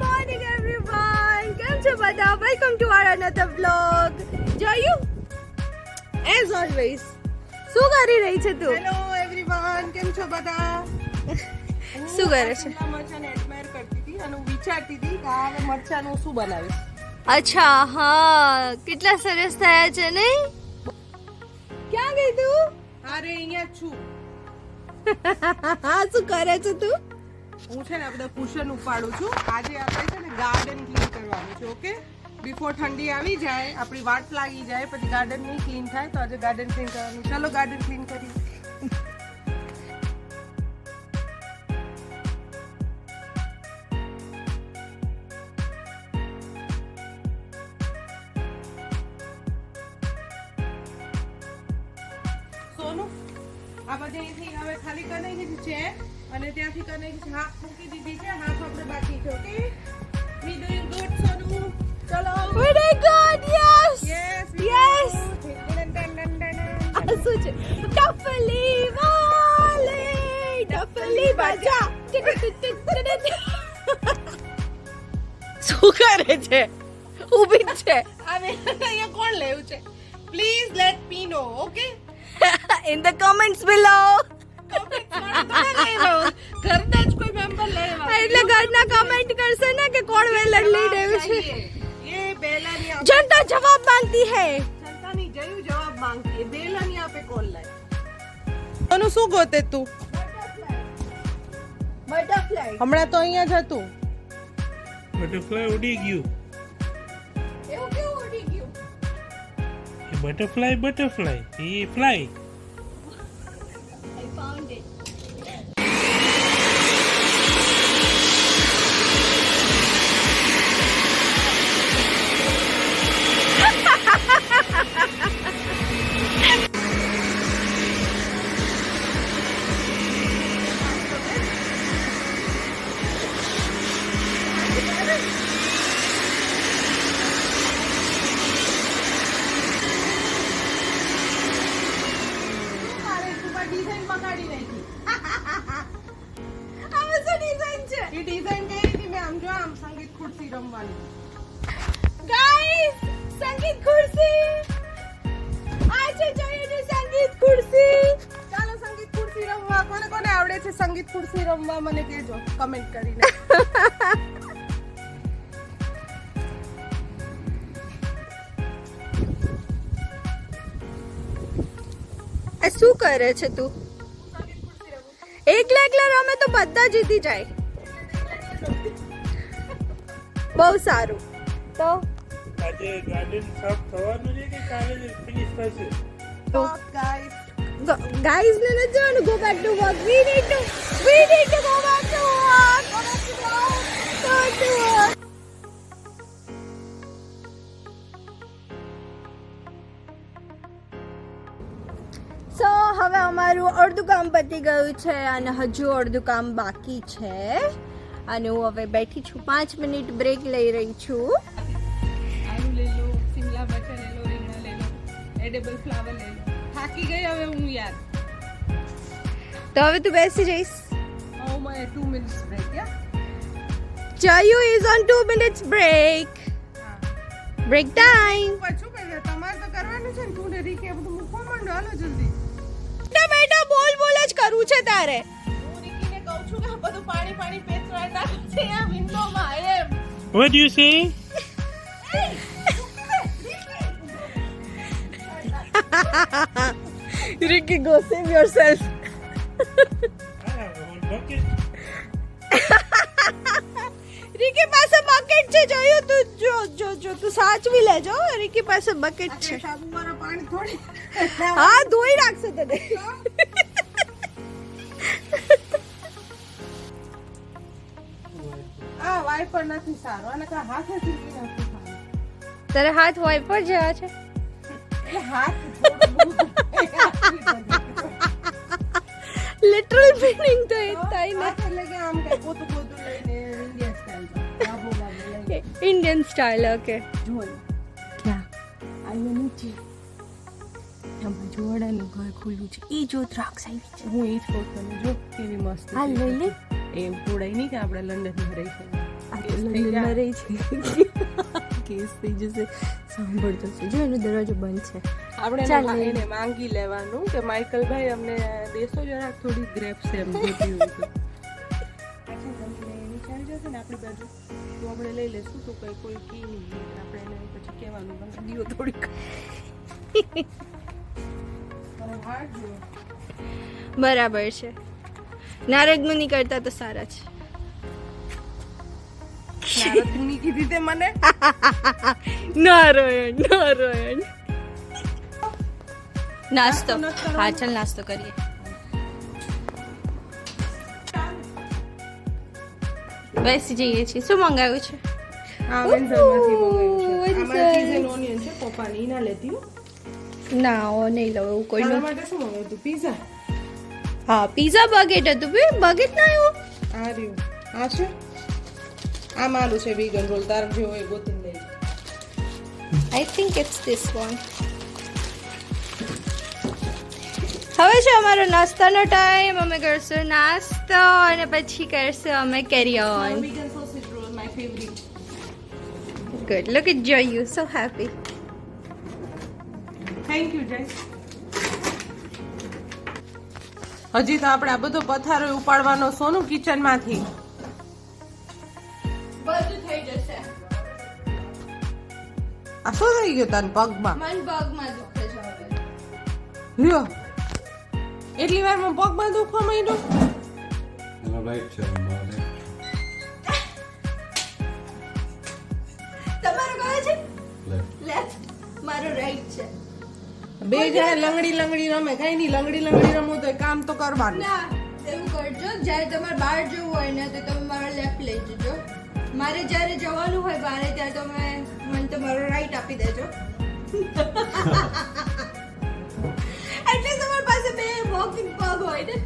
Morning everyone કેમ છો બધા? Welcome to our another vlog જોયું એઝ ઓલવેઝ શું કરી રહી છે તું? હેલો એવરીવન કેમ છો બધા? શું કરે છે? મરચાને એડમાયર કરતી હતી અને વિચારતી હતી કે આ મરચાનું શું બનાવીશ. અચ્છા હા. કેટલા સરસ થયા છે નહીં? ક્યાં ગઈ તું? અરે અહીંયા છું. હા શું કરે છે તું? હું છે ને બધા કુશન ઉપાડું છું. આજે આપણે છે ને ગાર્ડન ક્લીન કરવાનું છે ઓકે બિફોર ઠંડી આવી જાય, આપણી વાટ લાગી જાય, પછી ગાર્ડન નહીં ક્લીન થાય, તો આજે ગાર્ડન ક્લીન કરવાનું. ચાલો ગાર્ડન ક્લીન કરીએ. સોનું? આ બધી અહીંથી હવે ખાલી કરી છે. અને ત્યાંથી કરી નાખી હાફ મૂકી દીધી છે હાફ આપણે બાકી છે okay? We doing good Sonu. ચલો. Very good yes yes yes શું છે? ડફલી વાલે ડફલી બાજા શું કરે છે? ઊભી છે. હવે અહીંયા કોણ લેવું છે? Please let me know okay? In the comments below ઘરના જ કોઈ મેમ્બર લેવા એટલે ઘરના કમેન્ટ કરશે ને કે કોણ વેલણ લઈ રહ્યું છે? એ બેલાની આપે જનતા જવાબ માંગતી હૈ. જનતાની જયું જવાબ માંગતી એ બેલાની આપે કોણ લાય? તનું શું ગોતે તું? બટરફ્લાય. હમણાં તો અહીંયા જ હતું. બટરફ્લાય ઉડી ગયું. એવું કેવું ઉડી ગયું? Butterfly butterfly. એ ફ્લાય design ડિઝાઇન કઈ હતી? મેં આમ જો આમ સંગીત ખુરશી રમવાની. ગાઈસ સંગીત ખુરશી. આ છે જોયું સંગીત ખુરશી. ચાલો સંગીત ખુરશી રમવા. કોને કોને આવડે છે સંગીત ખુરશી રમવા? મને કહેજો. કમેન્ટ કરીને. શું કરે છે તું? એકલા એકલા રમે તો બધા જીતી જાય. બહુ સારું તો આજે ગાર્ડન સાફ થવાનું છે કે કાલે ફિનિશ થશે તો ગાઈસ guys ને નથી જવાનું to work we need to we need to go back to work go back to work go back to work સો હવે અમારું અડધું કામ પતી ગયું છે અને હજુ અડધું કામ બાકી છે અને હું હવે બેઠી છું પાંચ મિનિટ બ્રેક લઈ રહી છું. થાકી ગઈ હવે હું યાર. તો હવે તું બેસી જઈશ. ઓ my 2 minutes break yeah is on two minutes break Break time. પાછું તમારે તો કરવાનું છે ને તું ને રીકે બધું મૂકવા માંડો. હાલો જલ્દી. બેટા બોલ બોલ જ કરવું છે તારે. છું કે આ બધું પાણી પાણી પેચવાય નાખે છે આ વિન્ડોમાં એમ. What you say Ricky, go save yourself. Ricky પાસે બકેટ છે જોયું તું? જો જો જો તું સાચવી લેજો રિકી પાસે બકેટ છે. સાબુ મારા પાણી થોડી. હા ધોઈ રાખશે તને. આ પણ નથી સારો. અને કા હાથેથી નથી સારો. તારે હાથ વાઇપર જેવા છે. હાથ લિટરલ મીનિંગ તો એ થાય ને. એટલે કે આમ કે પોતું પોતું લઈને. Indian style Indian style okay જોઈ ક્યાં આઈને નીચે. આમાં જોડાનું ઘર ખુલ્લું છે. એ જો દ્રાક્ષ આવી છે. હું એ જ કહું જો કેવી મસ્ત લઈ લે. એમ તોડાય નહીં કે આપણે લંડનમાં રહી છે લંડનમાં રહી છે. કેસ થઈ જશે. સાંભળતો છે જો એનો દરવાજો બંધ છે. આપણે એને- માંગી લેવાનું કે માઇકલભાઈ અમને દેશો જરાક થોડી ગ્રેપ્સ એમ જોતી હોય તો. આપણી બાજુ. તો આપણે લઈ લેશું તો કંઈ કોઈ કી નહીં. આપણે એને પછી કહેવાનું દીવો થોડીક. જુઓ. બરાબર છે. નારદ મુનિ કરતા તો સારા છે. નારદ મુનિ કીધી તે મને? નારાયણ નારાયણ. નાસ્તો? હા ચાલ નાસ્તો કરીએ. બેસી જઈએ છીએ. શું મંગાવ્યું છે? ના લેતી હો. ના ઓ નહીં લઉં એવું કોઈ માટે શું મંગાવ્યું તું? પીઝા? હા પીઝા બગેટ હતું બે બગેટ ના આવ્યું? આ રહ્યું. આ છે આ મારું છે વીગન રોલ તાર જેવો એ ગોતીને લઈ I think it's this one હવે છે અમારો નાસ્તાનો ટાઈમ અમે કરશું નાસ્તો અને પછી કરશું અમે carry on good look it જો you so happy thank you જય હજી તો આપણે આ બધો પથારો ઉપાડવાનો સોનું કિચન આ શું થઈ ગયું તારા પગમાં? મન પગમાં દુખે છે લ્યો. એટલી વારમાં પગમાં દુખવા માંડ્યો? રાઈટ છે મારે તમારો કયો છે? લેફ્ટ મારો રાઈટ છે. બે જણા લંગડી લંગડી રમે. કઈ નહીં લંગડી લંગડી રમવું તો કામ તો કરવાનું. ના એવું કરજો. જ્યારે તમારે બહાર જવું હોય ને તો તમે મારો લેફ્ટ લઈ જજો. મારે જ્યારે જવાનું હોય બહાર ત્યારે તમે તમારો રાઈટ આપી દેજો. એટલે તમારી પાસે બે વોકિંગ પગ હોય ને.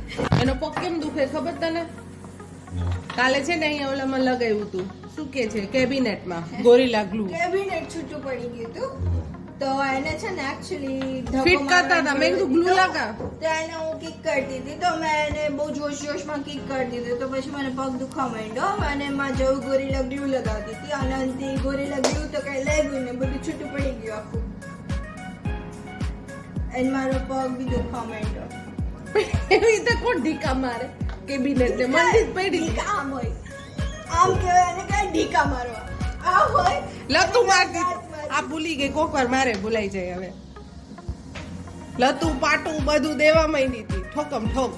એનો પગ કેમ દુખે ખબર તને? કાલે છે ને અહીંયા ઓલામાં લગાવ્યું હતું શું કે છે? કેબિનેટમાં. ગોરીલા ગ્લુ કેબિનેટ છૂટું પડી ગયું હતું તો એને છે ને એકચ્યુઅલી ફિટ કરતા હતા. મેં કીધું ગ્લુ લગા તો એને હું કિક કરતી હતી. તો મેં એને બહુ જોશ જોશમાં કિક કરતી હતી. તો પછી મને પગ દુખવા માંડ્યો. અને એમાં જવું ગોરી લગડ્યું લગાવતી હતી. અને અંતે ગોરી લગડ્યું તો કઈ લાગ્યું ને બધું છૂટું પડી ગયું આખું. અને મારો પગ બી દુખવા માંડ્યો. એવી રીતે કોણ ઢીકા મારે? કેબિનેટ ને મંદિર પડી ઢીકા આમ હોય. આમ કહેવાય એને કઈ ઢીકા મારવા. આ હોય. લતું મારતી આ ભૂલી ગઈ કોક વાર મારે ભૂલાઈ જાય હવે. લતું પાટું બધું દેવા માંડી હતી ઠોકમ ઠોક.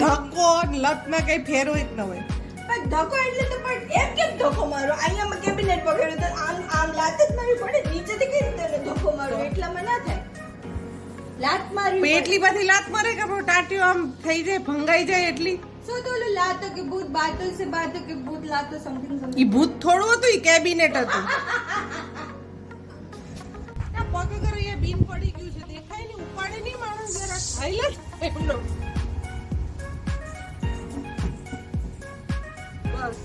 ધક્કો લતમાં કઈ ફેરો જ ન હોય. ધક્કો એટલે તો પણ એમ કેમ ધક્કો મારો? અહીંયા મેં કેબિનેટ પકડ્યું તો આમ આમ લાત જ મારી પડે નીચેથી કઈ રીતે ધક્કો મારો એટલામાં ના થાય. લાત મારી એટલી બધી લાત મારે કે ટાટિયું આમ થઈ જાય ભંગાઈ જાય એટલી. શું તો ઓલું લાતો કે ભૂત બાતો સે બાતો કે ભૂત લાતો સમથિંગ ઈ સમથિંગ ભૂત થોડું હતું ઈ કેબિનેટ હતું. પગ પડી ગયું છે દેખાય નહીં ઉપાડે નહીં માણસ જરા. હાઈલાઇટ એમનો બસ.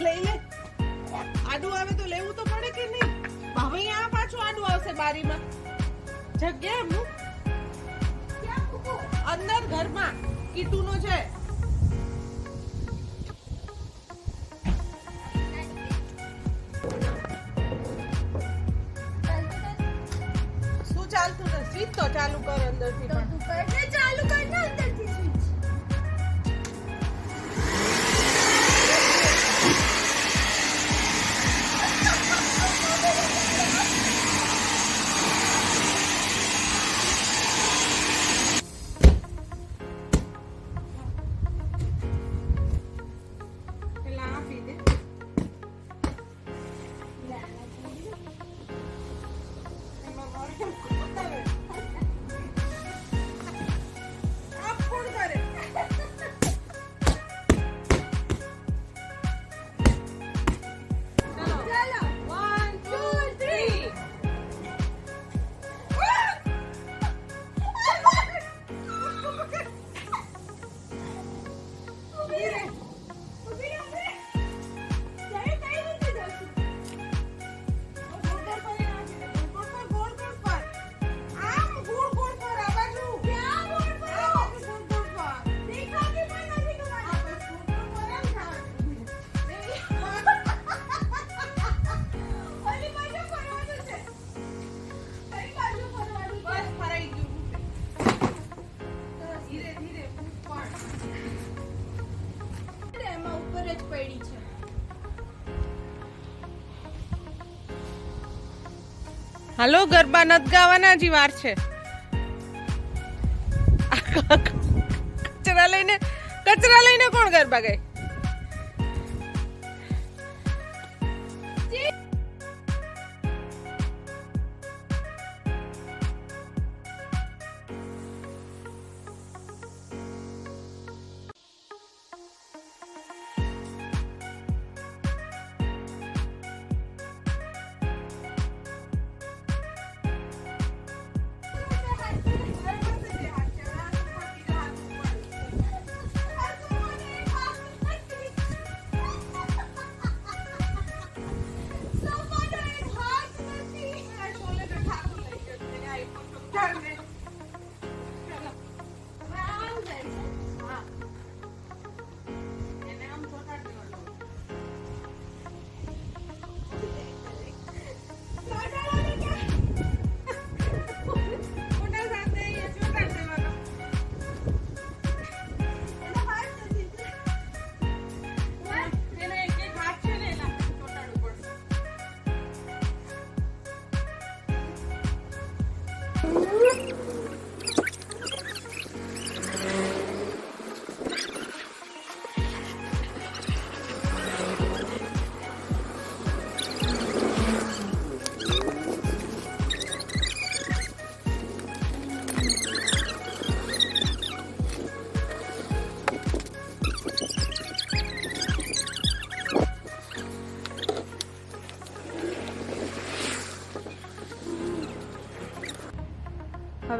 લઈ લે. બારીમાં. જગ્યા મૂક? અંદર ઘરમાં. કીટુનો છે. પડી છે. હાલો, ગરબા નત ગાવાના જી વાર છે. કચરા લઈને કચરા લઈને કોણ ગરબા ગઈ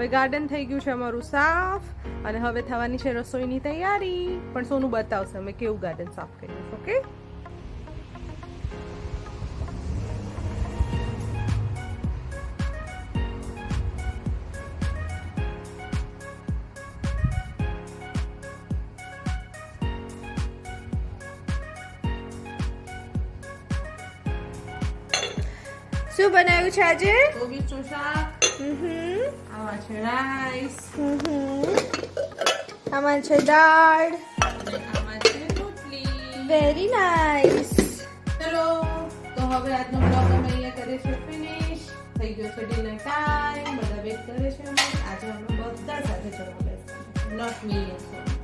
હવે ગાર્ડન થઈ ગયું છે અમારું સાફ અને હવે થવાની છે રસોઈની તૈયારી. પણ સોનું બતાવશે અમે કેવું ગાર્ડન સાફ કર્યું ઓકે શું બનાવ્યું છે આજે? કોબી શાક આવા છે રાઈસ આમાં છે દાળ આમાં છે રોટલી વેરી નાઇસ ચલો તો હવે આજનો બ્લોગ અમે અહીંયા કરીએ છીએ ફિનિશ થઈ ગયો છે ડિનર ટાઈમ બધા વેટ કરે છે અમે આજે અમે બધા સાથે જવા બેસતા નોટ મી